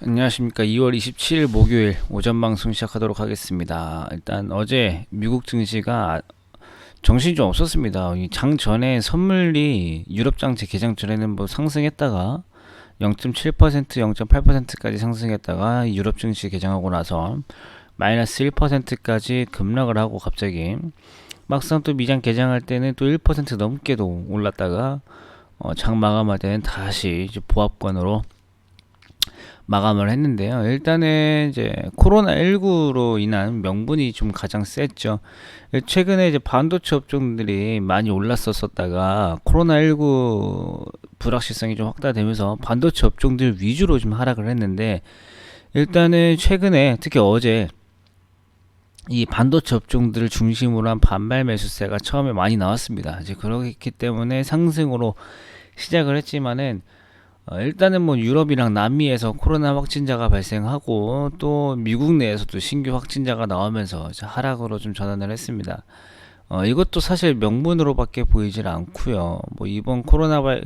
안녕하십니까. 2월 27일 목요일 오전 방송 시작하도록 하겠습니다. 일단 어제 미국 증시가 정신이 좀 없었습니다. 이장 전에 선물이 유럽 장제 개장 전에는 뭐 상승했다가 0.7% 0.8%까지 상승했다가 유럽 증시 개장하고 나서 마이너스 1%까지 급락을 하고 갑자기 막상 또 미장 개장할 때는 또 1% 넘게도 올랐다가 어, 장 마감할 때는 다시 보합권으로 마감을 했는데요. 일단은 이제 코로나19로 인한 명분이 좀 가장 셌죠. 최근에 이제 반도체 업종들이 많이 올랐었었다가 코로나19 불확실성이 좀 확대되면서 반도체 업종들 위주로 좀 하락을 했는데 일단은 최근에 특히 어제 이 반도체 업종들을 중심으로 한 반발 매수세가 처음에 많이 나왔습니다. 이제 그렇기 때문에 상승으로 시작을 했지만은 어, 일단은 뭐 유럽이랑 남미에서 코로나 확진자가 발생하고 또 미국 내에서도 신규 확진자가 나오면서 하락으로 좀 전환을 했습니다. 어, 이것도 사실 명분으로밖에 보이질 않고요. 뭐 이번 코로나 바이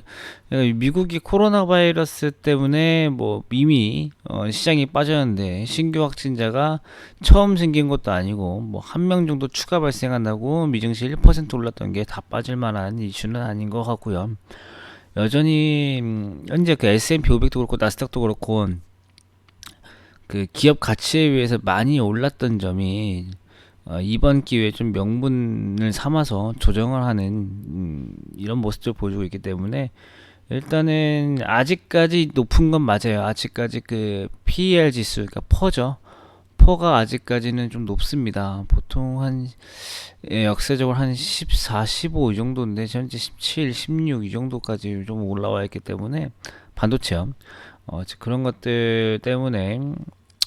미국이 코로나 바이러스 때문에 뭐 이미 어, 시장이 빠졌는데 신규 확진자가 처음 생긴 것도 아니고 뭐 한 명 정도 추가 발생한다고 미증시 1% 올랐던 게 다 빠질 만한 이슈는 아닌 것 같고요. 여전히 음, 현재 그 S&P 500도 그렇고 나스닥도 그렇고 그 기업 가치에 비해서 많이 올랐던 점이 어, 이번 기회에 좀 명분을 삼아서 조정을 하는 음, 이런 모습을 보여주고 있기 때문에 일단은 아직까지 높은 건 맞아요. 아직까지 그 PER 지수, 그러니까 퍼죠. 퍼가 아직까지는 좀 높습니다. 보통 한 예, 역세적으로 한 14, 15 이 정도인데 현재 17, 16 이 정도까지 좀 올라와 있기 때문에 반도체요. 어, 그런 것들 때문에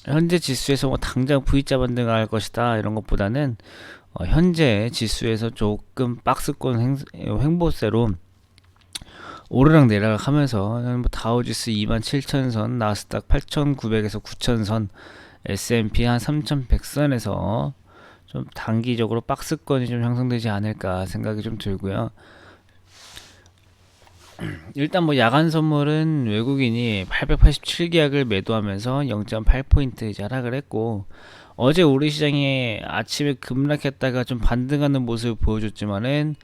현재 지수에서 뭐 당장 V자 반등할 것이다 이런 것보다는 어, 현재 지수에서 조금 박스권 행, 횡보세로 오르락 내리락 하면서 뭐 다우지수 27,000선, 나스닥 8,900에서 9,000선, S&P 한 3,100선에서 좀 단기적으로 박스권이 좀 형성되지 않을까 생각이 좀 들고요. 일단 뭐 야간 선물은 외국인이 887계약을 매도하면서 0.8포인트 이제 하락을 했고 어제 우리 시장이 아침에 급락했다가 좀 반등하는 모습을 보여줬지만은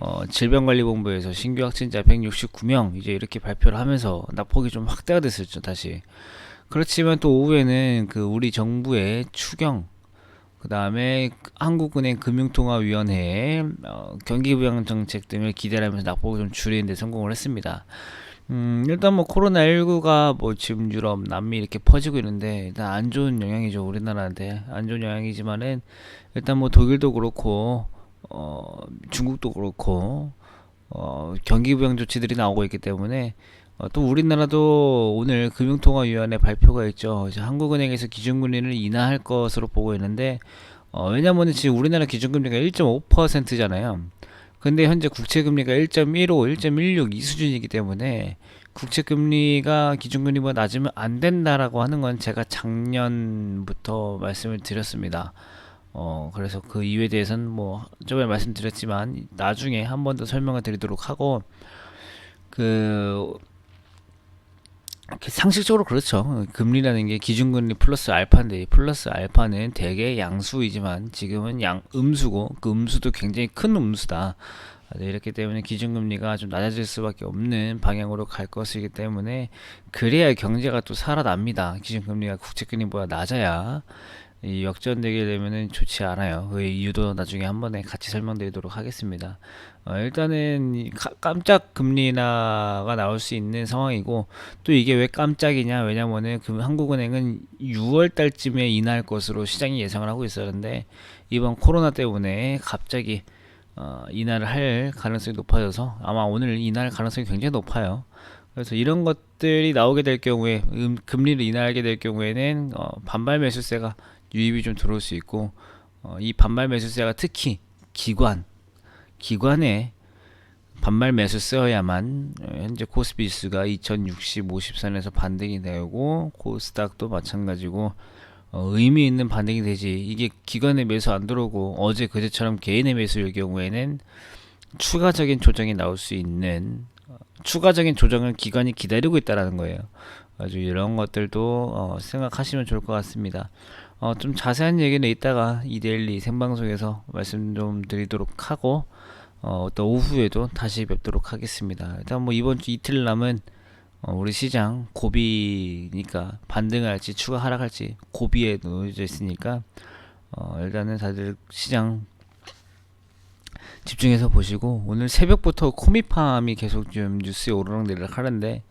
어, 질병관리본부에서 신규 확진자 169명 이제 이렇게 발표를 하면서 낙폭이 좀 확대가 됐었죠 다시 그렇지만 또 오후에는 그 우리 정부의 추경 그 다음에 한국은행 금융통화위원회의 어, 경기부양 정책 등을 기대하면서 낙폭을 좀 줄이는 데 성공을 했습니다. 음, 일단 뭐 코로나19가 뭐 지금 유럽, 남미 이렇게 퍼지고 있는데 일단 안 좋은 영향이죠. 우리나라한테. 안 좋은 영향이지만은 일단 뭐 독일도 그렇고 어, 중국도 그렇고 어, 경기부양 조치들이 나오고 있기 때문에 어, 또 우리나라도 오늘 금융통화위원회 발표가 있죠. 한국은행에서 기준금리를 인하할 것으로 보고 있는데 어, 왜냐면 지금 우리나라 기준금리가 1.5%잖아요. 근데 현재 국채금리가 1.15, 1.16 이 수준이기 때문에 국채금리가 기준금리보다 낮으면 안 된다라고 하는 건 제가 작년부터 말씀을 드렸습니다. 어, 그래서 그 이유에 대해서는 뭐 저번에 말씀드렸지만 나중에 한 번 더 설명을 드리도록 하고 그 상식적으로 그렇죠. 금리라는 게 기준금리 플러스 알파인데 플러스 알파는 대개 양수이지만 지금은 양 음수고 그 음수도 굉장히 큰 음수다. 네, 이렇기 때문에 기준금리가 좀 낮아질 수밖에 없는 방향으로 갈 것이기 때문에 그래야 경제가 또 살아납니다. 기준금리가 국채금리보다 낮아야 이 역전되게 되면은 좋지 않아요. 그 이유도 나중에 한 번에 같이 설명드리도록 하겠습니다. 어, 일단은 깜짝 금리 인하가 나올 수 있는 상황이고 또 이게 왜 깜짝이냐? 왜냐면은 그 한국은행은 6월 달쯤에 인하할 것으로 시장이 예상을 하고 있었는데 이번 코로나 때문에 갑자기 어, 인하를 할 가능성이 높아져서 아마 오늘 인하할 가능성이 굉장히 높아요. 그래서 이런 것들이 나오게 될 경우에 음, 금리를 인하하게 될 경우에는 어, 반발 매수세가 유입이 좀 들어올 수 있고 어, 이 반발 매수세가 특히 기관 기관에 반발 매수 써야만 어, 현재 코스피 지수가 2060, 50선에서 반등이 되고 코스닥도 마찬가지고 어, 의미 있는 반등이 되지 이게 기관의 매수 안 들어오고 어제 그제처럼 개인의 매수일 경우에는 추가적인 조정이 나올 수 있는 어, 추가적인 조정을 기관이 기다리고 있다라는 거예요. 아주 이런 것들도 어, 생각하시면 좋을 것 같습니다. 어, 좀 자세한 얘기는 이따가 이데일리 생방송에서 말씀 좀 드리도록 하고 어, 또 오후에도 다시 뵙도록 하겠습니다. 일단 뭐 이번 주 이틀 남은 어, 우리 시장 고비니까 반등을 할지 추가 하락할지 고비에 놓여져 있으니까 어, 일단은 다들 시장 집중해서 보시고 오늘 새벽부터 코미팜이 계속 좀 뉴스에 오르락내리락 하는데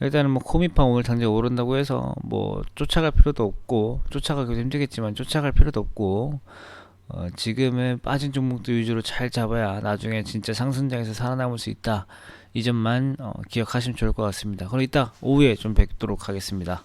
일단은 뭐 코미팜 오늘 당장 오른다고 해서 뭐 쫓아갈 필요도 없고 쫓아가기도 힘들겠지만 쫓아갈 필요도 없고 어, 지금은 빠진 종목들 위주로 잘 잡아야 나중에 진짜 상승장에서 살아남을 수 있다. 이 점만 어, 기억하시면 좋을 것 같습니다. 그럼 이따 오후에 좀 뵙도록 하겠습니다